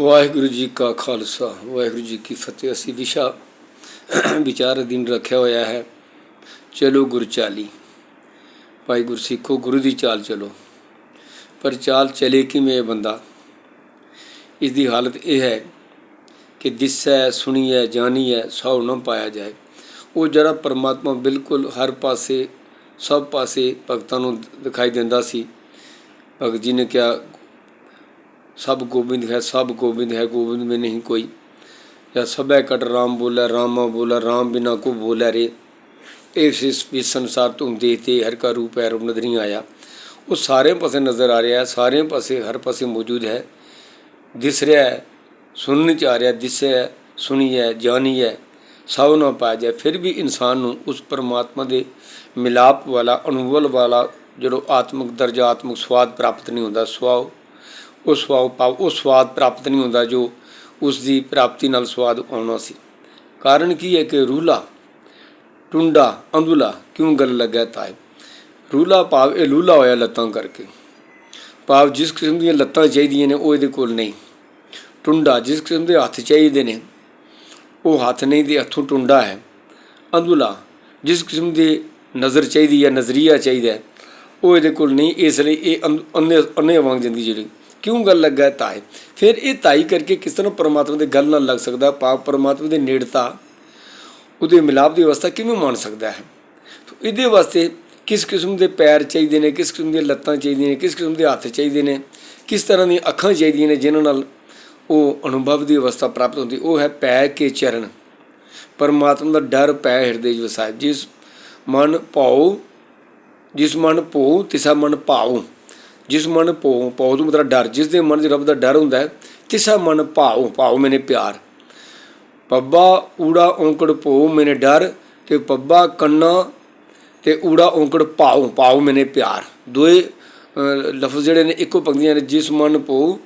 ਵਾਹਿਗੁਰੂ ਜੀ ਕਾ ਖਾਲਸਾ, ਵਾਹਿਗੁਰੂ ਜੀ ਕੀ ਫਤਿਹ। ਅਸੀਂ ਵਿਸ਼ਾ ਵਿਚਾਰ ਅਧੀਨ ਰੱਖਿਆ ਹੋਇਆ ਹੈ। ਚਲੋ ਗੁਰ ਚਾਲੀ। ਭਾਈ ਗੁਰਸਿੱਖੋ, ਗੁਰੂ ਦੀ ਚਾਲ ਚਲੋ। ਪਰ ਚਾਲ ਚਲੇ ਕਿਵੇਂ ਇਹ ਬੰਦਾ? ਇਸ ਦੀ ਹਾਲਤ ਇਹ ਹੈ ਕਿ ਦਿਸੈ, ਸੁਣੀਐ, ਜਾਣੀਐ ਸੌ ਨਾ ਪਾਇਆ ਜਾਏ। ਉਹ ਜਿਹੜਾ ਪਰਮਾਤਮਾ ਬਿਲਕੁਲ ਹਰ ਪਾਸੇ, ਸਭ ਪਾਸੇ ਭਗਤਾਂ ਨੂੰ ਦਿਖਾਈ ਦਿੰਦਾ ਸੀ। ਭਗਤ ਜੀ ਨੇ ਕਿਹਾ ਸਭ ਗੋਬਿੰਦ ਹੈ, ਸਭ ਗੋਬਿੰਦ ਹੈ, ਗੋਬਿੰਦ ਮੇ ਨਹੀਂ ਕੋਈ। ਜਾਂ ਸਭੈ ਕਟ ਰਾਮ ਬੋਲੇ, ਰਾਮਾ ਬੋਲੇ, ਰਾਮ ਬਿਨਾ ਕੋ ਬੋਲੇ ਰੇ। ਇਸ ਇਸ ਵੀ ਸੰਸਾਰ ਤੋਂ ਦੇਖਦੇ ਹਰ ਕਾ ਰੂਪ ਹੈ, ਰੂਪ ਨਜ਼ਰ ਨਹੀਂ ਆਇਆ। ਉਹ ਸਾਰੇ ਪਾਸੇ ਨਜ਼ਰ ਆ ਰਿਹਾ ਸਾਰੇ ਪਾਸੇ, ਹਰ ਪਾਸੇ ਮੌਜੂਦ ਹੈ। ਦਿਸ ਰਿਹਾ ਹੈ, ਸੁਣਨ ਚ ਆ ਰਿਹਾ ਦਿਸੇ ਹੈ, ਸੁਣੀ ਹੈ, ਜਾਣੀ ਹੈ, ਸਭ ਨਾ ਪਾ ਜਾਏ ਫਿਰ ਵੀ ਇਨਸਾਨ ਨੂੰ ਉਸ ਪਰਮਾਤਮਾ ਦੇ ਮਿਲਾਪ ਵਾਲਾ ਅਨੁਭਵ ਵਾਲਾ, ਜਿਹੜਾ ਆਤਮਿਕ ਦਰਜਾ, ਆਤਮਿਕ ਸਵਾਦ ਪ੍ਰਾਪਤ ਨਹੀਂ ਹੁੰਦਾ ਸਵਾਉ ਉਹ ਸਵਾਦ ਪਾਉ ਉਹ ਸਵਾਦ ਪ੍ਰਾਪਤ ਨਹੀਂ ਹੁੰਦਾ ਜੋ ਉਸ ਦੀ ਪ੍ਰਾਪਤੀ ਨਾਲ ਸਵਾਦ ਆਉਣਾ ਸੀ। ਕਾਰਨ ਕੀ ਹੈ ਕਿ ਰੂਲਾ, ਟੁੰਡਾ, ਅੰਦੁਲਾ ਕਿਉਂ ਗੱਲ ਲੱਗਾ ਤਾਏ? ਰੂਲਾ ਭਾਵ ਇਹ ਲੂਲਾ ਹੋਇਆ ਲੱਤਾਂ ਕਰਕੇ। ਭਾਵ ਜਿਸ ਕਿਸਮ ਦੀਆਂ ਲੱਤਾਂ ਚਾਹੀਦੀਆਂ ਨੇ ਉਹ ਇਹਦੇ ਕੋਲ ਨਹੀਂ। ਟੁੰਡਾ ਜਿਸ ਕਿਸਮ ਦੇ ਹੱਥ ਚਾਹੀਦੇ ਨੇ, ਉਹ ਹੱਥ ਨਹੀਂ ਦੇ ਹੱਥੋਂ ਟੁੰਡਾ ਹੈ। ਅੰਦੁਲਾ ਜਿਸ ਕਿਸਮ ਦੀ ਨਜ਼ਰ ਚਾਹੀਦੀ ਹੈ, ਨਜ਼ਰੀਆ ਚਾਹੀਦਾ ਉਹ ਇਹਦੇ ਕੋਲ ਨਹੀਂ, ਇਸ ਲਈ ਇਹ ਅੰਨ- ਅੰਨੇ ਅੰਨੇ ਵਾਂਗ ਜ਼ਿੰਦਗੀ ਜਿਹੜੀ ਕਿਉਂ ਗੱਲ ਲੱਗਾ ਤਾਏ? ਫਿਰ ਇਹ ਤਾਈ ਕਰਕੇ ਕਿਸ ਤਰ੍ਹਾਂ ਪਰਮਾਤਮਾ ਦੇ ਗੱਲ ਨਾਲ ਲੱਗ ਸਕਦਾ? ਪਾਪ ਪਰਮਾਤਮਾ ਦੇ ਨੇੜਤਾ, ਉਹਦੇ ਮਿਲਾਪ ਦੀ ਅਵਸਥਾ ਕਿਵੇਂ ਮੰਨ ਸਕਦਾ ਹੈ? ਇਹਦੇ ਵਾਸਤੇ ਕਿਸ ਕਿਸਮ ਦੇ ਪੈਰ ਚਾਹੀਦੇ ਨੇ, ਕਿਸ ਕਿਸਮ ਦੀਆਂ ਲੱਤਾਂ ਚਾਹੀਦੀਆਂ ਨੇ, ਕਿਸ ਕਿਸਮ ਦੇ ਹੱਥ ਚਾਹੀਦੇ ਨੇ, ਕਿਸ ਤਰ੍ਹਾਂ ਦੀਆਂ ਅੱਖਾਂ ਚਾਹੀਦੀਆਂ ਨੇ ਜਿਨ੍ਹਾਂ ਨਾਲ ਉਹ ਅਨੁਭਵ ਦੀ ਅਵਸਥਾ ਪ੍ਰਾਪਤ ਹੁੰਦੀ? ਉਹ ਹੈ ਪੈ ਕੇ ਚਰਨ। ਪਰਮਾਤਮਾ ਦਾ ਡਰ ਪੈ ਹਿਰਦੇ ਵਿੱਚ ਵਸਾਇਆ। ਜਿਸ ਮਨ ਭਾਉ, ਜਿਸ ਮਨ ਭੋ ਤਿਸਾ ਮਨ ਭਾਉ। ਜਿਸ ਮਨ ਭਉ ਭਉ ਤੋਂ ਮਤਲਬ ਡਰ, ਜਿਸ ਦੇ ਮਨ 'ਚ ਰੱਬ ਦਾ ਡਰ ਹੁੰਦਾ ਹੈ, ਤਿਸਾ ਮਨ ਭਾਉ ਭਾਉ ਮੈਨੇ ਪਿਆਰ। ਪੱਬਾ ਊੜਾ ਔਂਕੜ ਭਉ ਮੈਨੇ ਡਰ ਤੇ ਪੱਬਾ ਕੰਨਾ ਤੇ ਊੜਾ ਔਂਕੜ ਭਾਉ ਭਾਉ ਮੈਨੇ ਪਿਆਰ। ਦੋਏ ਲਫ਼ਜ਼ ਜਿਹੜੇ ਨੇ ਇੱਕੋ ਪੰਕਤੀਆਂ ਨੇ, ਜਿਸ ਮਨ ਭਉ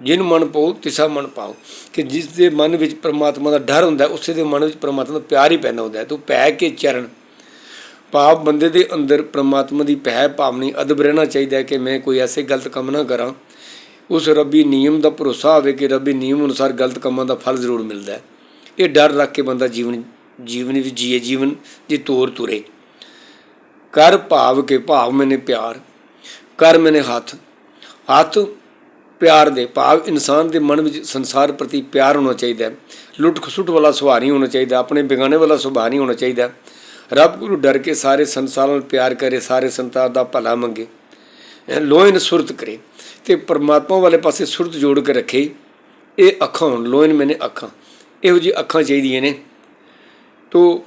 ਜਿਨ ਮਨ ਭਉ ਤਿਸਾ ਮਨ ਪਾਉ ਕਿ ਜਿਸ ਦੇ ਮਨ ਵਿੱਚ ਪ੍ਰਮਾਤਮਾ ਦਾ ਡਰ ਹੁੰਦਾ ਉਸੇ ਦੇ ਮਨ ਵਿੱਚ ਪ੍ਰਮਾਤਮਾ ਦਾ ਪਿਆਰ ਹੀ ਪੈਦਾ ਹੁੰਦਾ ਹੈ। ਤੋ ਪੈ ਕੇ ਚਰਨ ਭਾਵ ਬੰਦੇ ਦੇ ਅੰਦਰ ਪ੍ਰਮਾਤਮਾ ਦੀ ਭੈ ਭਾਵਨੀ ਅਦਬ ਰਹਿਣਾ ਚਾਹੀਦਾ ਹੈ ਕਿ ਮੈਂ ਕੋਈ ਐਸੇ ਗਲਤ ਕੰਮ ਨਾ ਕਰਾਂ। ਉਸ ਰੱਬੀ ਨਿਯਮ ਦਾ ਭਰੋਸਾ ਹੋਵੇ ਕਿ ਰੱਬੀ ਨਿਯਮ ਅਨੁਸਾਰ ਗਲਤ ਕੰਮਾਂ ਦਾ ਫਲ ਜ਼ਰੂਰ ਮਿਲਦਾ ਹੈ। ਇਹ ਡਰ ਰੱਖ ਕੇ ਬੰਦਾ ਜੀਵਨ ਜੀਵਨ ਵਿੱਚ ਜੀਏ, ਜੀਵਨ ਦੀ ਤੋਰ ਤੁਰੇ। ਕਰ ਭਾਵ ਕੇ ਭਾਵ ਮੈਨੇ ਪਿਆਰ, ਕਰ ਮੈਨੇ ਹੱਥ। ਹੱਥ ਪਿਆਰ ਦੇ ਭਾਵ ਇਨਸਾਨ ਦੇ ਮਨ ਵਿੱਚ ਸੰਸਾਰ ਪ੍ਰਤੀ ਪਿਆਰ ਹੋਣਾ ਚਾਹੀਦਾ ਹੈ। ਲੁੱਟ ਖਸੁੱਟ ਵਾਲਾ ਸੁਭਾਅ ਨਹੀਂ ਹੋਣਾ ਚਾਹੀਦਾ, ਆਪਣੇ ਬਿਗਾਨੇ ਵਾਲਾ ਸੁਭਾਅ ਨਹੀਂ ਹੋਣਾ ਚਾਹੀਦਾ। ਰੱਬ ਗੁਰੂ ਡਰ ਕੇ ਸਾਰੇ ਸੰਸਾਰ ਨਾਲ ਪਿਆਰ ਕਰੇ, ਸਾਰੇ ਸੰਤਾਂ ਦਾ ਭਲਾ ਮੰਗੇ। ਇਹ ਲੋਇਨ ਸੁਰਤ ਕਰੇ ਤੇ ਪਰਮਾਤਮਾ ਵਾਲੇ ਪਾਸੇ ਸੁਰਤ ਜੋੜ ਕੇ ਰੱਖੇ। ਇਹ ਅੱਖਾਂ ਹੋਣ ਲੋਇਨ ਮੈਨੇ ਅੱਖਾਂ। ਇਹੋ ਜੀ ਅੱਖਾਂ ਚਾਹੀਦੀਆਂ ਨੇ। ਤੋ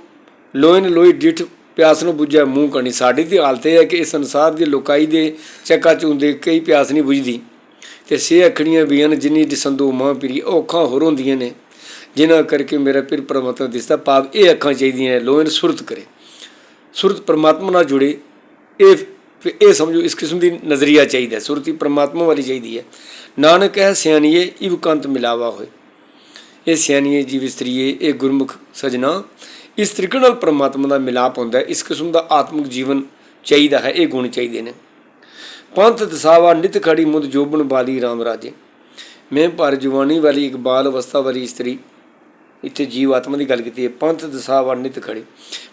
ਲੋਇਨ ਲੋਈ ਡਿਠ ਪਿਆਸ ਨੂੰ ਬੁੱਝਿਆ ਮੂੰਹ ਕਣੀ ਸਾਡੀ ਦੀ ਹਾਲਤ ਇਹ ਹੈ ਕਿ ਇਸ ਸੰਸਾਰ ਦੀ ਲੋਕਾਈ ਦੇ ਚੱਕਾ ਚੁੰਦੇ ਕਈ ਪਿਆਸ ਨਹੀਂ ਬੁਝਦੀ। ਤੇ ਸੇ ਅੱਖੜੀਆਂ ਵੀ ਹਨ ਜਿੰਨੀ ਦਿਸੰਦੋ ਮਾਂ ਪੀਰੀ ਉਹ ਅੱਖਾਂ ਹੋਰ ਹੁੰਦੀਆਂ ਨੇ। ਜਿਨ੍ਹਾਂ ਕਰਕੇ ਮੇਰਾ ਫਿਰ ਪਰਮਾਤਮਾ ਦਿਸਦਾ ਭਾਵ ਇਹ ਅੱਖਾਂ ਚਾਹੀਦੀਆਂ ਨੇ ਲੋਇਨ ਸੁਰਤ ਕਰੇ। ਸੁਰਤ ਪਰਮਾਤਮਾ ਨਾਲ ਜੁੜੇ ਇਹ ਇਹ ਸਮਝੋ ਇਸ ਕਿਸਮ ਦੀ ਨਜ਼ਰੀਆ ਚਾਹੀਦਾ ਹੈ, ਸੁਰਤੀ ਪਰਮਾਤਮਾ ਵਾਲੀ ਚਾਹੀਦੀ ਹੈ। ਨਾਨਕ ਹੈ ਸਿਆਣੀਏ ਇਵਕੰਤ ਮਿਲਾਵਾ ਹੋਏ। ਇਹ ਸਿਆਣੀਏ ਜੀਵ ਇਸਤਰੀਏ ਇਹ ਗੁਰਮੁਖ ਸਜਣਾ। ਇਸ ਤਰੀਕੇ ਨਾਲ ਪਰਮਾਤਮਾ ਦਾ ਮਿਲਾਪ ਹੁੰਦਾ ਹੈ। ਇਸ ਕਿਸਮ ਦਾ ਆਤਮਿਕ ਜੀਵਨ ਚਾਹੀਦਾ ਹੈ। ਇਹ ਗੁਣ ਚਾਹੀਦੇ ਨੇ। ਪੰਥ ਦਸਾਵਾ ਨਿਤ ਖੜੀ ਮੁਦ ਜੋਬਨ ਵਾਲੀ RAM ਰਾਜੇ। ਮੈਂ ਭਰ ਜਵਾਨੀ ਵਾਲੀ ਇੱਕ ਬਾਲ ਅਵਸਥਾ ਵਾਲੀ ਇਸਤਰੀ। ਇੱਥੇ ਜੀਵ ਆਤਮਾ ਦੀ ਗੱਲ ਕੀਤੀ ਹੈ, ਪੰਥ ਦਸਾ ਨਿਤ ਖੜੀ।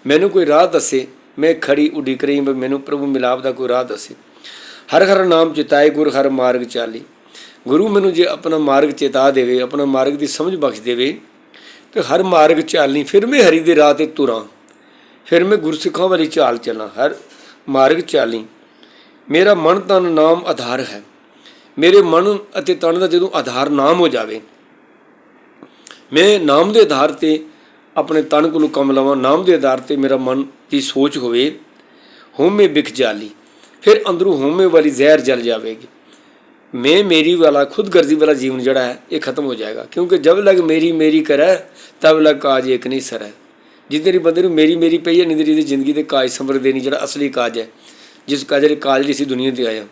ਮੈਨੂੰ ਕੋਈ ਰਾਹ ਦੱਸੇ, ਮੈਂ ਖੜੀ ਉਡੀਕ ਰਹੀ ਮੈਨੂੰ ਪ੍ਰਭੂ ਮਿਲਾਪ ਦਾ ਕੋਈ ਰਾਹ ਦੱਸੇ। ਹਰ ਹਰ ਨਾਮ ਚਿਤਾਏ, ਗੁਰ ਹਰ ਮਾਰਗ ਚਾਲੀ। ਗੁਰੂ ਮੈਨੂੰ ਜੇ ਆਪਣਾ ਮਾਰਗ ਚੇਤਾ ਦੇਵੇ, ਆਪਣਾ ਮਾਰਗ ਦੀ ਸਮਝ ਬਖਸ਼ ਦੇਵੇ, ਤੇ ਹਰ ਮਾਰਗ ਚਾਲਨੀ, ਫਿਰ ਮੈਂ ਹਰੀ ਦੇ ਰਾਹ ਤੇ ਤੁਰਾਂ। ਫਿਰ ਮੈਂ ਗੁਰਸਿੱਖਾਂ ਵਾਲੀ ਚਾਲ ਚੱਲਾਂ, ਹਰ ਮਾਰਗ ਚਾਲੀ ਮੇਰਾ ਮਨ ਤਨ ਨਾਮ ਆਧਾਰ ਹੈ। ਮੇਰੇ ਮਨ ਅਤੇ ਤਨ ਦਾ ਜਦੋਂ ਆਧਾਰ ਨਾਮ ਹੋ ਜਾਵੇ ਮੈਂ ਨਾਮ ਦੇ ਆਧਾਰ ਤੇ ਆਪਣੇ ਤਨ ਕੋਲੋਂ ਕੰਮ ਲਵਾਂ, ਨਾਮ ਦੇ ਆਧਾਰ ਤੇ ਮੇਰਾ ਮਨ ਦੀ ਸੋਚ ਹੋਵੇ ਹੋਮੇ ਵਿਖ ਜਾਲੀ, ਫਿਰ ਅੰਦਰੋਂ ਹੋਮੇ ਵਾਲੀ ਜ਼ਹਿਰ ਜਲ ਜਾਵੇਗੀ। ਮੈਂ ਮੇਰੀ ਵਾਲਾ, ਖੁਦਗਰਜ਼ੀ ਵਾਲਾ ਜੀਵਨ ਜਿਹੜਾ ਹੈ, ਇਹ ਖਤਮ ਹੋ ਜਾਏਗਾ। ਕਿਉਂਕਿ ਜਬ ਲਗ ਮੇਰੀ ਮੇਰੀ ਕਰੈ, ਤਬ ਲਗ ਕਾਜ ਇੱਕ ਨਹੀਂ ਸਰੈ। ਜਿੱਦੇਰੀ ਬੰਦੇ ਨੂੰ ਮੇਰੀ ਮੇਰੀ ਪਈ ਹੈ ਨਿੰਦਰੀ ਦੀ ਜ਼ਿੰਦਗੀ ਦੇ ਕਾਜ ਸਮਰਦੇ ਨਹੀਂ, ਜਿਹੜਾ ਅਸਲੀ ਕਾਜ ਹੈ, ਜਿਸ ਕਾਜ ਦੇ ਕਾਜ ਲਈ ਅਸੀਂ ਦੁਨੀਆ ਤੇ ਆਏ ਹਾਂ।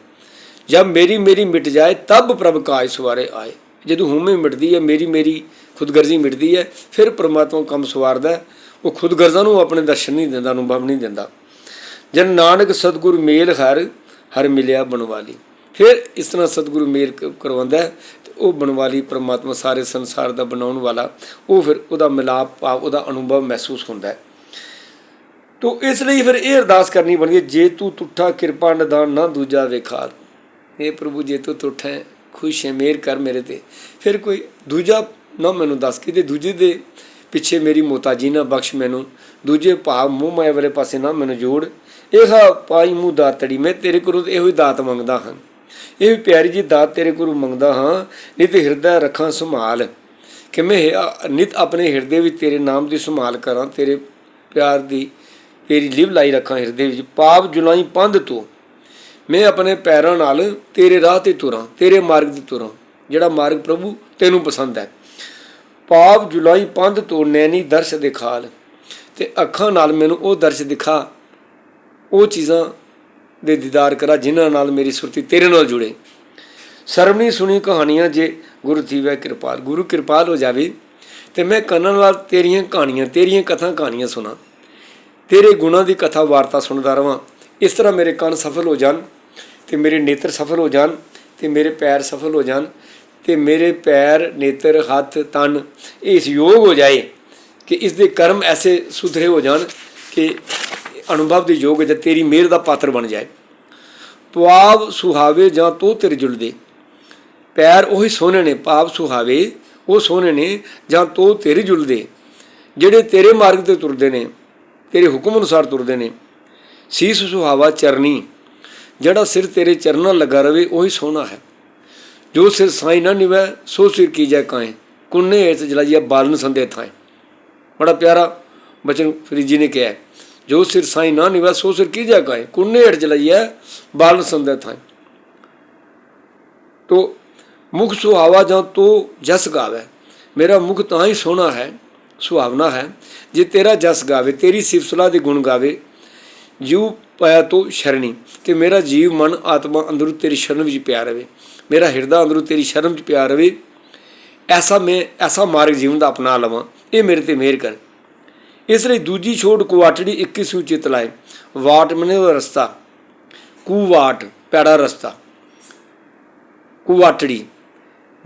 ਜਬ ਮੇਰੀ ਮੇਰੀ ਮਿਟ ਜਾਏ, ਤਬ ਪ੍ਰਭ ਕਾਜ ਸਵਾਰੇ ਆਏ। ਜਦੋਂ ਹਉਮੈ ਮਿਟਦੀ ਹੈ, ਮੇਰੀ ਮੇਰੀ ਖੁਦਗਰਜ਼ੀ ਮਿਟਦੀ ਹੈ, ਫਿਰ ਪ੍ਰਮਾਤਮਾ ਕੰਮ ਸਵਾਰਦਾ ਉਹ ਖੁਦਗਰਜ਼ਾਂ ਨੂੰ ਆਪਣੇ ਦਰਸ਼ਨ ਨਹੀਂ ਦਿੰਦਾ, ਅਨੁਭਵ ਨਹੀਂ ਦਿੰਦਾ। ਜਨ ਨਾਨਕ ਸਤਿਗੁਰ ਮੇਲ ਹਰ ਹਰ ਮਿਲਿਆ ਬਣਵਾਲੀ। ਫਿਰ ਇਸ ਤਰ੍ਹਾਂ ਸਤਿਗੁਰੂ ਮੇਲ ਕਰਵਾਉਂਦਾ ਹੈ ਤੇ ਉਹ ਬਣਵਾਲੀ ਪ੍ਰਮਾਤਮਾ ਸਾਰੇ ਸੰਸਾਰ ਦਾ ਬਣਾਉਣ ਵਾਲਾ, ਉਹ ਫਿਰ ਉਹਦਾ ਮਿਲਾਪ, ਭਾਵ ਉਹਦਾ ਅਨੁਭਵ ਮਹਿਸੂਸ ਹੁੰਦਾ ਹੈ। ਤੋ ਇਸ ਲਈ ਫਿਰ ਇਹ ਅਰਦਾਸ ਕਰਨੀ ਬਣਦੀ ਹੈ ਜੇ ਤੂੰ ਟੁੱਠਾ ਕਿਰਪਾ ਨਿਦਾਨ ਨਾ ਦੂਜਾ ਵੇਖਾਲ ਇਹ ਪ੍ਰਭੂ, ਜੇ ਤੂੰ ਤੁਠਾ ਹੈ, ਖੁਸ਼ ਹੈ ਮੇਰ ਕਰ ਮੇਰੇ ਤੇ। ਫਿਰ ਕੋਈ ਦੂਜਾ ਨਾ ਮੈਨੂੰ ਦੱਸ ਕੇ ਕਿਤੇ ਦੂਜੇ ਦੇ ਪਿੱਛੇ ਮੇਰੀ ਮੋਤਾਜੀ ਨਾ ਬਖਸ਼ ਮੈਨੂੰ। ਦੂਜੇ ਭਾਵ ਮੂੰਹ ਮਾਇਆ ਵਾਲੇ ਪਾਸੇ ਨਾ ਮੈਨੂੰ ਜੋੜ। ਇਹ ਪਾਈ ਮੂੰਹ ਦਾਤੜੀ ਮੈਂ ਤੇਰੇ ਕੋਲੋਂ ਇਹੋ ਹੀ ਦਾਤ ਮੰਗਦਾ ਹਾਂ। ਇਹ ਵੀ ਪਿਆਰੀ ਜੀ ਦਾਤ ਤੇਰੇ ਕੋਲੋਂ ਮੰਗਦਾ ਹਾਂ। ਨਿਤ ਹਿਰਦਾ ਰੱਖਾਂ ਸੰਭਾਲ। ਕਿ ਮੈਂ ਨਿਤ ਆਪਣੇ ਹਿਰਦੇ ਵਿੱਚ ਤੇਰੇ ਨਾਮ ਦੀ ਸੰਭਾਲ ਕਰਾਂ। ਤੇਰੇ ਪਿਆਰ ਦੀ ਤੇਰੀ ਲਿਵ ਲਾਈ ਰੱਖਾਂ ਹਿਰਦੇ ਵਿੱਚ। ਪਾਪ ਜੁਲਾਈ ਪੰਧ ਤੋਂ ਮੈਂ ਆਪਣੇ ਪੈਰਾਂ ਨਾਲ ਤੇਰੇ ਰਾਹ ਤੇ ਤੁਰਾਂ। ਤੇਰੇ ਮਾਰਗ ਤੇ ਤੁਰਾਂ। ਜਿਹੜਾ ਮਾਰਗ ਪ੍ਰਭੂ ਤੈਨੂੰ ਪਸੰਦ ਹੈ। ਪਾਪ ਜੁਲਾਈ ਪੰਧ ਤੋਂ ਨੈਣੀ ਦਰਸ਼ ਦਿਖਾਲ। ਤੇ ਅੱਖਾਂ ਨਾਲ ਮੈਨੂੰ ਉਹ ਦਰਸ਼ ਦਿਖਾ, ਉਹ ਚੀਜ਼ਾਂ ਦੇ ਦੀਦਾਰ ਕਰਾ, ਜਿਨ੍ਹਾਂ ਨਾਲ ਮੇਰੀ ਸੁਰਤੀ ਤੇਰੇ ਨਾਲ ਜੁੜੇ। ਸਰਵਣੀ ਸੁਣੀ ਕਹਾਣੀਆਂ ਜੇ ਗੁਰੂ ਥੀਵੈ ਕਿਰਪਾਲ। ਗੁਰੂ ਕਿਰਪਾਲ ਹੋ ਜਾਵੇ, ਤੇ ਮੈਂ ਕੰਨਾਂ ਨਾਲ ਤੇਰੀਆਂ ਕਹਾਣੀਆਂ, ਤੇਰੀਆਂ ਕਥਾ ਕਹਾਣੀਆਂ ਸੁਣਾ। ਤੇਰੇ ਗੁਣਾਂ ਦੀ ਕਥਾ ਵਾਰਤਾ ਸੁਣਦਾ ਰਵਾਂ। ਇਸ ਤਰ੍ਹਾਂ ਮੇਰੇ ਕੰਨ ਸਫਲ ਹੋ ਜਾਣ, ਤੇ ਮੇਰੇ ਨੇਤਰ ਸਫਲ ਹੋ ਜਾਣ, ਤੇ ਮੇਰੇ ਪੈਰ ਸਫਲ ਹੋ ਜਾਣ ਤੇ ਮੇਰੇ ਪੈਰ, ਨੇਤਰ, ਹੱਥ, ਤਨ ਇਹ ਇਸ ਯੋਗ ਹੋ ਜਾਏ ਕਿ ਇਸ ਦੇ ਕਰਮ ਐਸੇ ਸੁਧਰੇ ਹੋ ਜਾਣ ਕਿ ਅਨੁਭਵ ਦੇ ਯੋਗ ਜਾਂ ਤੇਰੀ ਮਿਹਰ ਦਾ ਪਾਤਰ ਬਣ ਜਾਏ। ਪਾਵ ਸੁਹਾਵੇ ਜਾਂ ਤੋ ਤੇਰੇ ਜੁਲਦੇ ਪੈਰ ਉਹੀ ਸੋਹਣੇ ਨੇ, ਪਾਪ ਸੁਹਾਵੇ, ਉਹ ਸੋਹਣੇ ਨੇ ਜਾਂ ਤੋ ਤੇਰੇ ਜੁਲਦੇ ਜਿਹੜੇ ਤੇਰੇ ਮਾਰਗ ਤੇ ਤੁਰਦੇ ਨੇ, ਤੇਰੇ ਹੁਕਮ ਅਨੁਸਾਰ ਤੁਰਦੇ ਨੇ। ਸੀਸ ਸੁਹਾਵਾ ਚਰਨੀ, ਜਿਹੜਾ ਸਿਰ ਤੇਰੇ ਚਰਨਾਂ ਲੱਗਾ ਰਵੇ, ਉਹੀ ਸੋਹਣਾ ਹੈ। ਜੋ ਸਿਰ ਸਾਈ ਨਾ ਨਿਵੈ ਸੋ ਸਿਰ ਕੀ ਜੈ ਕਾਏ? ਕੁੰਨੇ ਇਸ ਜਲਾਈਆ ਬਾਲਨ ਸੰਦੇ ਥਾਏ। ਬੜਾ ਪਿਆਰਾ ਬਚਨ ਫਰੀਜੀ ਨੇ ਕਿਹਾ ਹੈ, ਜੋ ਸਿਰ ਸਾਈ ਨਾ ਨਿਵੈ ਸੋ ਸਿਰ ਕੀ ਜੈ ਕਾਏ? ਕੁੰਨੇ ਹਟ ਜਲਾਈਆ ਬਾਲਨ ਸੰਦੇ ਥਾਏ। ਤੋ ਮੁਖ ਸੁਹਾਵਾ ਜਾਂ ਤੋ ਜਸ ਗਾਵੇ। ਮੇਰਾ ਮੁਖ ਤਾਂ ਹੀ ਸੋਹਣਾ ਹੈ ਸੁਹਾਵਣਾ ਹੈ ਜੇ ਤੇਰਾ ਜਸ ਗਾਵੇ ਤੇਰੀ ਸਿਫਤਸਲਾ ਦੇ ਗੁਣ ਗਾਵੇ ਜੀਵ ਪਾਇਆ ਤੋ ਸ਼ਰਣੀ ਕਿ ਮੇਰਾ ਜੀਵ ਮਨ ਆਤਮਾ ਅੰਦਰੋਂ ਤੇਰੀ ਸ਼ਰਨ ਵਿੱਚ ਪਿਆ ਰਵੇ। ਮੇਰਾ ਹਿਰਦਾ ਅੰਦਰੋਂ ਤੇਰੀ ਸ਼ਰਮ 'ਚ ਪਿਆ ਰਵੇ, ਐਸਾ ਮੈਂ, ਐਸਾ ਮਾਰਗ ਜੀਵਨ ਦਾ ਅਪਣਾ ਲਵਾਂ। ਇਹ ਮੇਰੇ ਤੇ ਮਿਹਰ ਕਰ। ਇਸ ਲਈ ਦੂਜੀ ਛੋਟ ਕੁਆਟੜੀ 21 ਚਿਤ ਲਾਏ। ਵਾਟ ਮਨੇ ਉਹ ਰਸਤਾ? ਕੁਵਾਟ, ਪੈੜਾ ਰਸਤਾ। ਕੁਵਾਟੜੀ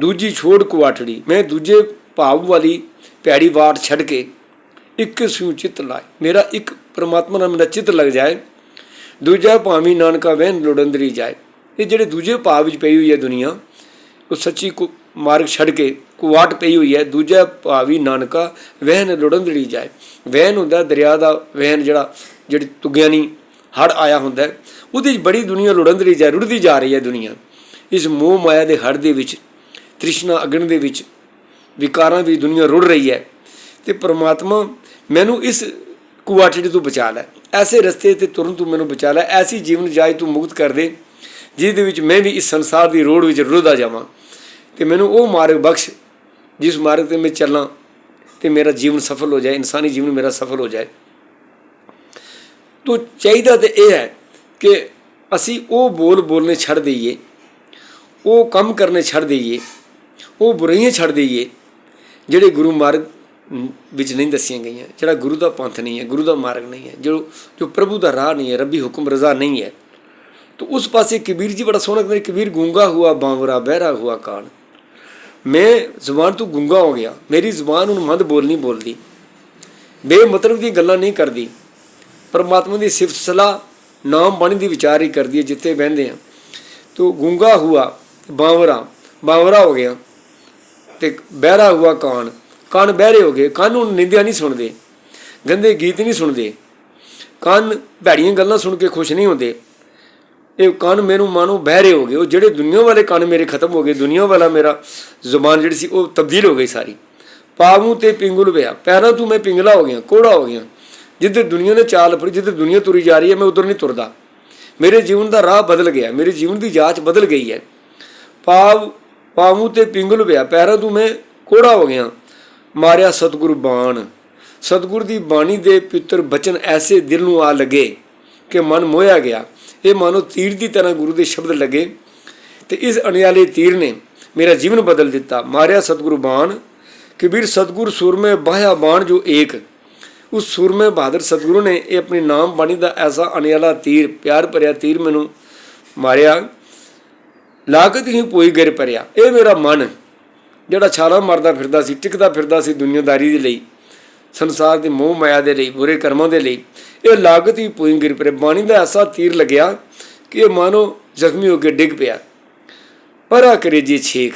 ਦੂਜੀ ਛੋੜ ਕੁਵਾਟੜੀ ਮੈਂ ਦੂਜੇ ਭਾਵ ਵਾਲੀ ਪੈੜੀ ਵਾਟ ਛੱਡ ਕੇ ਇੱਕ ਸਿਉ ਚਿੱਤ ਲਾਏ। ਮੇਰਾ ਇੱਕ ਪਰਮਾਤਮਾ ਨਾਲ ਮੇਰਾ ਚਿੱਤ ਲੱਗ ਜਾਏ। ਦੂਜਾ ਭਾਵੇਂ ਨਾਨਕਾ ਵਹਿਨ ਲੋੜੰਦਰੀ ਜਾਏ। ਇਹ ਜਿਹੜੇ ਦੂਜੇ ਭਾਵ ਵਿੱਚ ਪਈ ਹੋਈ ਹੈ ਦੁਨੀਆ ਉਹ ਸੱਚੀ ਕੁ ਮਾਰਗ ਛੱਡ ਕੇ ਕੁਵਾਟ ਪਈ ਹੋਈ ਹੈ। ਦੂਜਾ ਭਾਵੀ ਨਾਨਕਾ ਵਹਿਨ ਲੋੜੰਦੜੀ ਜਾਏ। ਵਹਿਨ ਹੁੰਦਾ ਦਰਿਆ ਦਾ ਵਹਿਨ ਜਿਹੜਾ ਜਿਹੜੀ ਤੁਗਿਆ ਨਹੀਂ ਹੜ ਆਇਆ ਹੁੰਦਾ ਹੈ, ਉਹਦੇ ਵਿੱਚ ਬੜੀ ਦੁਨੀਆ ਲੋੜੰਦੜੀ ਜਾ ਰੁੜਦੀ ਜਾ ਰਹੀ ਹੈ ਦੁਨੀਆ। ਇਸ ਮੋਹ ਮਾਇਆ ਦੇ ਹੜ ਦੇ ਵਿੱਚ ਤ੍ਰਿਸ਼ਨਾ ਅਗਨ ਦੇ ਵਿੱਚ ਵਿਕਾਰਾਂ ਦੀ ਦੁਨੀਆ ਰੁੜ ਰਹੀ ਹੈ। ਤੇ ਪ੍ਰਮਾਤਮਾ ਮੈਨੂੰ ਇਸ ਕੁਆਟੜੀ ਤੋਂ ਬਚਾ ਲੈ। ਐਸੇ ਰਸਤੇ ਤੇ ਤੁਰਨ ਤੂੰ ਮੈਨੂੰ ਬਚਾ ਲੈ। ਐਸੀ ਜੀਵਨ ਜਾਇ ਤੂੰ ਮੁਕਤ ਕਰ ਦੇ। ਜਿਹਦੇ ਵਿੱਚ ਮੈਂ ਵੀ ਇਸ ਸੰਸਾਰ ਦੀ ਰੋੜ ਵਿੱਚ ਰੁੜਦਾ ਜਾਵਾਂ ਤੇ ਮੈਨੂੰ ਉਹ ਮਾਰਗ ਬਖਸ਼, ਜਿਸ ਮਾਰਗ ਤੇ ਮੈਂ ਚੱਲਾਂ ਤੇ ਮੇਰਾ ਜੀਵਨ ਸਫਲ ਹੋ ਜਾਏ, ਇਨਸਾਨੀ ਜੀਵਨ ਮੇਰਾ ਸਫਲ ਹੋ ਜਾਏ। ਤੋ ਚਾਹੀਦਾ ਤੇ ਇਹ ਹੈ ਕਿ ਅਸੀਂ ਉਹ ਬੋਲ ਬੋਲਨੇ ਛੱਡ ਦਈਏ, ਉਹ ਕੰਮ ਕਰਨੇ ਛੱਡ ਦਈਏ, ਉਹ ਬੁਰਾਈਆਂ ਛੱਡ ਦਈਏ, ਜਿਹੜੇ ਗੁਰੂ ਮਾਰਗ ਵਿੱਚ ਨਹੀਂ ਦੱਸੀਆਂ ਗਈਆਂ। ਜਿਹੜਾ ਗੁਰੂ ਦਾ ਪੰਥ ਨਹੀਂ ਹੈ, ਗੁਰੂ ਦਾ ਮਾਰਗ ਨਹੀਂ ਹੈ, ਜੋ ਜੋ ਪ੍ਰਭੂ ਦਾ ਰਾਹ ਨਹੀਂ ਹੈ, ਰੱਬੀ ਹੁਕਮ ਰਜ਼ਾ ਨਹੀਂ ਹੈ। तो उस पासे कबीर जी बड़ा सोहना कहते कबीर गूंगा हुआ बावरा बहरा हुआ कान मैं ਜ਼ੁਬਾਨ ਤੋਂ ਗੂੰਗਾ ਹੋ ਗਿਆ ਮੇਰੀ ਜ਼ੁਬਾਨ ਹੁਣ ਮੰਦ ਬੋਲ ਨਹੀਂ ਬੋਲਦੀ ਬੇਮਤਲਬ ਦੀ ਗੱਲਾਂ ਨਹੀਂ ਕਰਦੀ ਪਰਮਾਤਮਾ ਦੀ ਸਿਫਤ ਸਲਾਹ ਨਾਮ ਬਾਣੀ ਦੀ ਵਿਚਾਰ ਹੀ ਕਰਦੀ ਹੈ ਜਿੱਥੇ ਬਹਿੰਦੇ ਆ ਤੋ ਗੂੰਗਾ ਹੁਆ ਬਾਵਰਾ ਬਾਵਰਾ ਹੋ ਗਿਆ ਤੇ ਬਹਿਰਾ ਹੁਆ ਕਾਨ ਕੰਨ ਬਹਿਰੇ ਹੋ ਗਏ ਕੰਨ ਹੁਣ ਨਿੰਦਿਆ ਨਹੀਂ ਸੁਣਦੇ ਗੰਦੇ ਗੀਤ ਨਹੀਂ ਸੁਣਦੇ ਕੰਨ ਭੈੜੀਆਂ ਗੱਲਾਂ ਸੁਣ ਕੇ ਖੁਸ਼ ਨਹੀਂ ਹੁੰਦੇ ਇਹ ਕੰਨ ਮੈਨੂੰ ਮਾਨੋ ਬਹਿਰੇ ਹੋ ਗਏ। ਉਹ ਜਿਹੜੇ ਦੁਨੀਆ ਵਾਲੇ ਕੰਨ ਮੇਰੇ ਖਤਮ ਹੋ ਗਏ, ਦੁਨੀਆ ਵਾਲਾ ਮੇਰਾ ਜ਼ੁਬਾਨ ਜਿਹੜੀ ਸੀ ਉਹ ਤਬਦੀਲ ਹੋ ਗਈ ਸਾਰੀ। ਪਾਵੂ ਤੇ ਪਿੰਗਲ ਪਿਆ। ਪੈਰਾਂ ਤੋਂ ਮੈਂ ਪਿੰਗਲਾ ਹੋ ਗਿਆ, ਕੋੜਾ ਹੋ ਗਿਆ। ਜਿੱਧਰ ਦੁਨੀਆ ਨੇ ਚਾਲ ਫੜੀ, ਜਿੱਧਰ ਦੁਨੀਆ ਤੁਰੀ ਜਾ ਰਹੀ ਹੈ, ਮੈਂ ਉਧਰ ਨਹੀਂ ਤੁਰਦਾ। ਮੇਰੇ ਜੀਵਨ ਦਾ ਰਾਹ ਬਦਲ ਗਿਆ। ਮੇਰੇ ਜੀਵਨ ਦੀ ਜਾਂਚ ਬਦਲ ਗਈ ਹੈ। ਪਾਵ ਪਾਵੂ ਤੇ ਪਿੰਗਲ ਪਿਆ। ਪੈਰਾਂ ਤੋਂ ਮੈਂ ਕੋੜਾ ਹੋ ਗਿਆ। ਮਾਰਿਆ ਸਤਿਗੁਰੂ ਬਾਣ। ਸਤਿਗੁਰ ਦੀ ਬਾਣੀ ਦੇ ਪਿੱਤਰ ਬਚਨ ਐਸੇ ਦਿਲ ਨੂੰ ਆ ਲਗੇ ਕਿ ਮਨ ਮੋਇਆ ਗਿਆ। ਇਹ ਮਾਨੋ ਤੀਰ ਦੀ ਤਰ੍ਹਾਂ ਗੁਰੂ ਦੇ ਸ਼ਬਦ ਲੱਗੇ ਤੇ ਇਸ ਅਣਿਆਲੇ ਤੀਰ ਨੇ ਮੇਰਾ ਜੀਵਨ ਬਦਲ ਦਿੱਤਾ। ਮਾਰਿਆ ਸਤਿਗੁਰੂ ਬਾਣ, ਕਬੀਰ ਸਤਿਗੁਰ ਸੂਰਮੇ ਬਾਹਿਆ ਬਾਣ ਜੋ ਏਕ। ਉਸ ਸੂਰਮੇ ਬਹਾਦਰ ਸਤਿਗੁਰੂ ਨੇ ਇਹ ਆਪਣੀ ਨਾਮ ਬਾਣੀ ਦਾ ਐਸਾ ਅਣਿਆਲਾ ਤੀਰ, ਪਿਆਰ ਭਰਿਆ ਤੀਰ ਮੈਨੂੰ ਮਾਰਿਆ। ਲਾਗਤ ਹੀ ਪੋਈ ਗਿਰ ਪਰਿਆ। ਇਹ ਮੇਰਾ ਮਨ, ਜਿਹੜਾ ਛਾਲਾ ਮਾਰਦਾ ਫਿਰਦਾ ਸੀ, ਟਿਕਦਾ ਫਿਰਦਾ ਸੀ ਦੁਨੀਆਦਾਰੀ ਦੇ ਲਈ। ਸੰਸਾਰ ਦੇ ਮੋਹ ਮਾਇਆ ਦੇ ਲਈ, ਬੁਰੇ ਕਰਮਾਂ ਦੇ ਲਈ, ਇਹ ਲਾਗਤ ਹੀ ਪੋਈ ਗਿਰ ਪਰੇ ਬਾਣੀ ਦਾ ਐਸਾ ਤੀਰ ਲੱਗਿਆ ਕਿ ਇਹ ਮਾਨੋ ਜ਼ਖਮੀ ਹੋ ਕੇ ਡਿੱਗ ਪਿਆ। ਪਰਾ ਕਰੇਜੀ ਛੇਕ,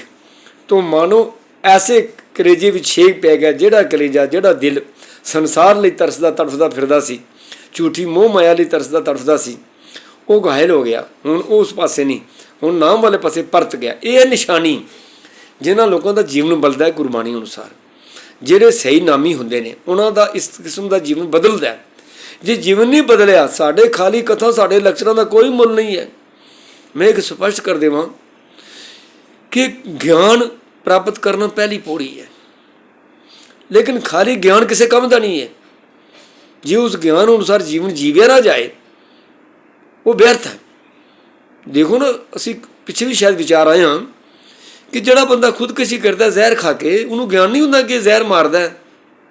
ਤੋਂ ਮਾਨੋ ਐਸੇ ਕਰੇਜੇ ਵਿੱਚ ਛੇਕ ਪੈ ਗਿਆ ਜਿਹੜਾ ਕਲੇਜਾ ਜਿਹੜਾ ਦਿਲ ਸੰਸਾਰ ਲਈ ਤਰਸਦਾ, ਤੜਫਦਾ ਫਿਰਦਾ ਸੀ। ਝੂਠੀ ਮੋਹ ਮਾਇਆ ਲਈ ਤਰਸਦਾ, ਤੜਫਦਾ ਸੀ। ਉਹ ਗਾਇਲ ਹੋ ਗਿਆ। ਹੁਣ ਉਸ ਪਾਸੇ ਨਹੀਂ। ਹੁਣ ਨਾਮ ਵਾਲੇ ਪਾਸੇ ਪਰਤ ਗਿਆ। ਇਹ ਹੈ ਨਿਸ਼ਾਨੀ, ਜਿਨ੍ਹਾਂ ਲੋਕਾਂ ਦਾ ਜੀਵਨ ਬਲਦਾ ਹੈ ਗੁਰਬਾਣੀ ਅਨੁਸਾਰ। ਜਿਹੜੇ ਸਹੀ ਨਾਮੀ ਹੁੰਦੇ ਨੇ, ਉਹਨਾਂ ਦਾ ਇਸ ਕਿਸਮ ਦਾ ਜੀਵਨ ਬਦਲਦਾ ਹੈ। ਜੇ ਜੀਵਨ ਨਹੀਂ ਬਦਲਿਆ, ਸਾਡੇ ਖਾਲੀ ਕਥਾ, ਸਾਡੇ ਲੈਕਚਰਾਂ ਦਾ ਕੋਈ ਮੁੱਲ ਨਹੀਂ ਹੈ। ਮੈਂ ਇੱਕ ਸਪਸ਼ਟ ਕਰ ਦੇਵਾਂ ਕਿ ਗਿਆਨ ਪ੍ਰਾਪਤ ਕਰਨਾ ਪਹਿਲੀ ਪੌੜੀ ਹੈ। ਲੇਕਿਨ ਖਾਲੀ ਗਿਆਨ ਕਿਸੇ ਕੰਮ ਦਾ ਨਹੀਂ ਹੈ। ਜੇ ਉਸ ਗਿਆਨ ਅਨੁਸਾਰ ਜੀਵਨ ਜੀਵਿਆ ਨਾ ਜਾਏ, ਉਹ ਵਿਅਰਥ ਹੈ। ਦੇਖੋ ਨਾ, ਅਸੀਂ ਪਿੱਛੇ ਵੀ ਸ਼ਾਇਦ ਵਿਚਾਰ ਆਏ ਹਾਂ। ਕਿ ਜਿਹੜਾ ਬੰਦਾ ਖੁਦਕੁਸ਼ੀ ਕਰਦਾ ਜ਼ਹਿਰ ਖਾ ਕੇ, ਉਹਨੂੰ ਗਿਆਨ ਨਹੀਂ ਹੁੰਦਾ ਕਿ ਜ਼ਹਿਰ ਮਾਰਦਾ ਹੈ।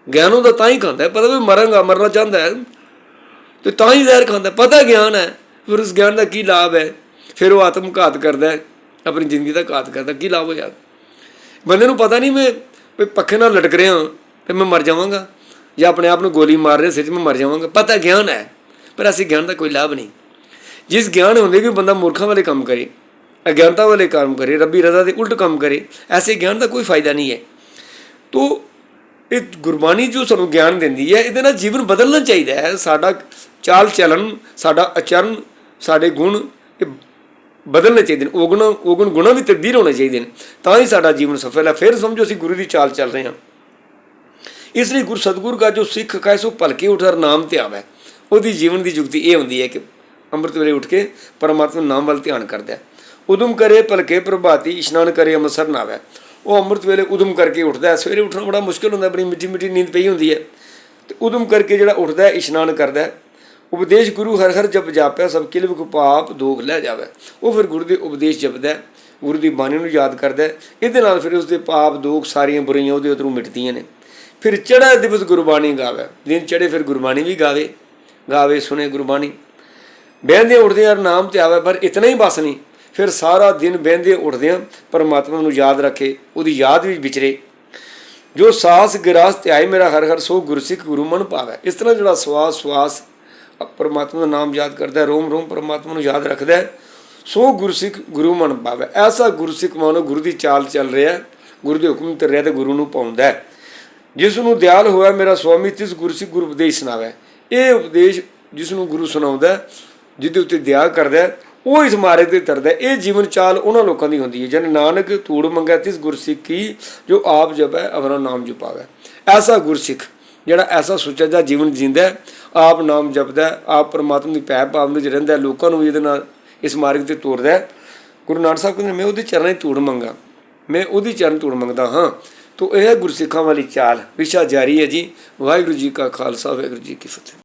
ਗਿਆਨ ਉਹਦਾ ਤਾਂ ਹੀ ਖਾਂਦਾ ਪਤਾ ਵੀ ਮਰਾਂਗਾ ਮਰਨਾ ਚਾਹੁੰਦਾ ਹੈ। ਤੇ ਤਾਂ ਹੀ ਜ਼ਹਿਰ ਖਾਂਦਾ ਪਤਾ ਗਿਆਨ ਹੈ, ਫਿਰ ਉਸ ਗਿਆਨ ਦਾ ਕੀ ਲਾਭ ਹੈ? ਫਿਰ ਉਹ ਆਤਮ ਘਾਤ ਕਰਦਾ ਹੈ, ਆਪਣੀ ਜ਼ਿੰਦਗੀ ਦਾ ਘਾਤ ਕਰਦਾ ਕੀ ਲਾਭ ਹੋਇਆ? ਬੰਦੇ ਨੂੰ ਪਤਾ ਨਹੀਂ ਮੈਂ, ਵੀ ਪੱਖੇ ਨਾਲ ਲਟਕ ਰਿਹਾ ਤੇ ਮੈਂ ਮਰ ਜਾਵਾਂਗਾ। ਜਾਂ ਆਪਣੇ ਆਪ ਨੂੰ ਗੋਲੀ ਮਾਰ ਰਿਹਾ ਸਿਰ 'ਚ ਮੈਂ ਮਰ ਜਾਵਾਂਗਾ। ਪਤਾ ਗਿਆਨ ਹੈ, ਪਰ ਅਸੀਂ ਗਿਆਨ ਦਾ ਕੋਈ ਲਾਭ ਨਹੀਂ। ਜਿਸ ਗਿਆਨ ਹੁੰਦੇ ਵੀ ਬੰਦਾ ਮੂਰਖਾਂ ਵਾਲੇ ਕੰਮ ਕਰੇ ਅਗਿਆਨਤਾ ਵਾਲੇ ਕੰਮ ਕਰੇ, ਰੱਬੀ ਰਜ਼ਾ ਦੇ ਉਲਟ ਕੰਮ ਕਰੇ, ਐਸੇ ਗਿਆਨ ਦਾ ਕੋਈ ਫਾਇਦਾ ਨਹੀਂ ਹੈ। ਤੋ ਇਹ ਗੁਰਬਾਣੀ ਜੋ ਸਾਨੂੰ ਗਿਆਨ ਦਿੰਦੀ ਹੈ, ਇਹਦੇ ਨਾਲ ਜੀਵਨ ਬਦਲਣਾ ਚਾਹੀਦਾ ਹੈ। ਸਾਡਾ ਚਾਲ ਚੱਲਣ, ਸਾਡਾ ਅਚਰਨ ਸਾਡੇ ਗੁਣ ਇਹ ਬਦਲਣੇ ਚਾਹੀਦੇ ਨੇ। ਔਗਣ ਉਗਣ ਗੁਣਾ ਵੀ ਤਬਦੀਲ ਹੋਣੇ ਚਾਹੀਦੇ ਨੇ। ਤਾਂ ਹੀ ਸਾਡਾ ਜੀਵਨ ਸਫਲ ਹੈ। ਫਿਰ ਸਮਝੋ ਅਸੀਂ ਗੁਰੂ ਦੀ ਚਾਲ ਚੱਲ ਰਹੇ ਹਾਂ। ਇਸ ਲਈ ਗੁਰ ਸਤਗੁਰ ਦਾ ਜੋ ਸਿੱਖ ਕਾ ਸੋ ਭਲਕੇ ਉਠਰ ਨਾਮ ਤੇ ਆਵੇ। ਉਹਦੀ ਜੀਵਨ ਦੀ ਜੁਗਤੀ ਇਹ ਹੁੰਦੀ ਹੈ ਕਿ ਅੰਮ੍ਰਿਤ ਵੇਲੇ ਉੱਠ ਕੇ ਪਰਮਾਤਮਾ ਨਾਮ ਵੱਲ ਧਿਆਨ ਕਰਦਾ ਹੈ। ਉਦਮ ਕਰੇ, ਭਲਕੇ ਪ੍ਰਭਾਤੀ, ਇਸ਼ਨਾਨ ਕਰੇ, ਅੰਮ੍ਰਿਤਸਰ ਨਾਵੇ ਉਹ ਅੰਮ੍ਰਿਤ ਵੇਲੇ ਉਦਮ ਕਰਕੇ ਉੱਠਦਾ ਹੈ। ਸਵੇਰੇ ਉੱਠਣਾ ਬੜਾ ਮੁਸ਼ਕਿਲ ਹੁੰਦਾ ਬੜੀ ਮਿੱਠੀ ਮਿੱਠੀ ਨੀਂਦ ਪਈ ਹੁੰਦੀ ਹੈ। ਤੇ ਉਦਮ ਕਰਕੇ ਜਿਹੜਾ ਉੱਠਦਾ ਹੈ, ਇਸ਼ਨਾਨ ਕਰਦਾ ਹੈ। ਉਪਦੇਸ਼ ਗੁਰੂ ਹਰ ਹਰ ਜਪ ਜਾਪਿਆ, ਸਭ ਕਿਲ ਵਿਖ ਪਾਪ ਦੋਖ ਲੈ ਜਾਵੇ। ਉਹ ਫਿਰ ਗੁਰੂ ਦੇ ਉਪਦੇਸ਼ ਜਪਦਾ ਹੈ, ਗੁਰੂ ਦੀ ਬਾਣੀ ਨੂੰ ਯਾਦ ਕਰਦਾ ਹੈ। ਇਹਦੇ ਨਾਲ ਫਿਰ ਉਸਦੇ ਪਾਪ, ਦੋਖ ਸਾਰੀਆਂ ਬੁਰਾਈਆਂ ਉਹਦੇ ਉਤਰੋਂ ਮਿਟਦੀਆਂ ਨੇ। ਫਿਰ ਚੜਾ ਦਿਵਸ ਗੁਰਬਾਣੀ ਗਾਵੇ। ਦਿਨ ਚੜੇ ਫਿਰ ਗੁਰਬਾਣੀ ਵੀ ਗਾਵੇ। ਗਾਵੇ, ਸੁਣੇ ਗੁਰਬਾਣੀ। ਬਹਿੰਦੇ ਉੱਠਦੇ ਯਾਰ ਨਾਮ ਤੇ ਆਵੇ, ਪਰ ਇਤਨਾ ਹੀ ਬਸ ਨਹੀਂ। ਫਿਰ ਸਾਰਾ ਦਿਨ ਬਹਿੰਦੇ ਉੱਠਦਿਆਂ ਪਰਮਾਤਮਾ ਨੂੰ ਯਾਦ ਰੱਖੇ ਉਹਦੀ ਯਾਦ ਵਿੱਚ ਵਿਚਰੇ। ਜੋ ਸਾਸ ਗਿਰਾਸ ਤੇ ਆਏ ਮੇਰਾ ਹਰ ਹਰ ਸੋ ਗੁਰਸਿੱਖ ਗੁਰੂ ਮਨ ਪਾਵੇ ਇਸ ਤਰ੍ਹਾਂ ਜਿਹੜਾ ਸਵਾਸ ਸਵਾਸ ਪਰਮਾਤਮਾ ਦਾ ਨਾਮ ਯਾਦ ਕਰਦਾ ਹੈ ਰੋਮ ਰੋਮ ਪਰਮਾਤਮਾ ਨੂੰ ਯਾਦ ਰੱਖਦਾ ਹੈ ਸੋ ਗੁਰਸਿੱਖ ਗੁਰੂ ਮਨ ਪਾਵੇ ਐਸਾ ਗੁਰਸਿੱਖ ਮਾਨੋ ਗੁਰੂ ਦੀ ਚਾਲ ਚੱਲ ਰਿਹਾ ਹੈ, ਗੁਰੂ ਦੇ ਹੁਕਮ ਤੇ ਰਿਹਾ ਤੇ ਗੁਰੂ ਨੂੰ ਪਾਉਂਦਾ ਹੈ। ਜਿਸ ਨੂੰ ਦਿਆਲ ਹੋਇਆ ਮੇਰਾ ਸੁਆਮੀ ਤਿਸ ਗੁਰਸਿੱਖ ਗੁਰੂ ਉਪਦੇਸ਼ ਸੁਣਾਵੇ। ਇਹ ਉਪਦੇਸ਼ ਜਿਸ ਨੂੰ ਗੁਰੂ ਸੁਣਾਉਂਦਾ ਜਿਹਦੇ ਉੱਤੇ ਦਿਆ ਕਰਦਾ ਉਹ ਇਸ ਮਾਰਗ ਤੇ ਤਰਦਾ ਇਹ ਜੀਵਨ ਚਾਲ ਉਹਨਾਂ ਲੋਕਾਂ ਦੀ ਹੁੰਦੀ ਹੈ। ਜਨ ਨਾਨਕ ਧੂੜ ਮੰਗੈ ਤਿਸ ਕੀ ਜੋ ਆਪ ਜਪੈ ਅਵਰਾ ਨਾਮ ਜਪਾਵੇ। ਐਸਾ ਗੁਰਸਿੱਖ, ਜਿਹੜਾ ਐਸਾ ਸੁੱਚਾ ਜਿਹਾ ਜੀਵਨ ਜਿੰਦਾ ਆਪ ਨਾਮ ਜਪਦਾ ਆਪ ਪਰਮਾਤਮਾ ਦੀ ਪੈ ਭਾਵ ਵਿੱਚ ਰਹਿੰਦਾ ਲੋਕਾਂ ਨੂੰ ਵੀ ਇਹਦੇ ਨਾਲ ਇਸ ਮਾਰਗ ਤੇ ਤੋਰਦਾ ਗੁਰੂ ਨਾਨਕ ਸਾਹਿਬ ਕਹਿੰਦੇ, ਮੈਂ ਉਹਦੇ ਚਰਨਾਂ ਦੀ ਧੂੜ ਮੰਗਾ। ਮੈਂ ਉਹਦੀ ਚਰਨ ਧੂੜ ਮੰਗਦਾ ਹਾਂ। ਤੋ ਇਹ ਗੁਰਸਿੱਖਾਂ ਵਾਲੀ ਚਾਲ, ਵਿਸ਼ਾ ਜਾਰੀ ਹੈ ਜੀ। ਵਾਹਿਗੁਰੂ ਜੀ ਕਾ ਖਾਲਸਾ, ਵਾਹਿਗੁਰੂ ਜੀ ਕੀ ਫਤਿਹ।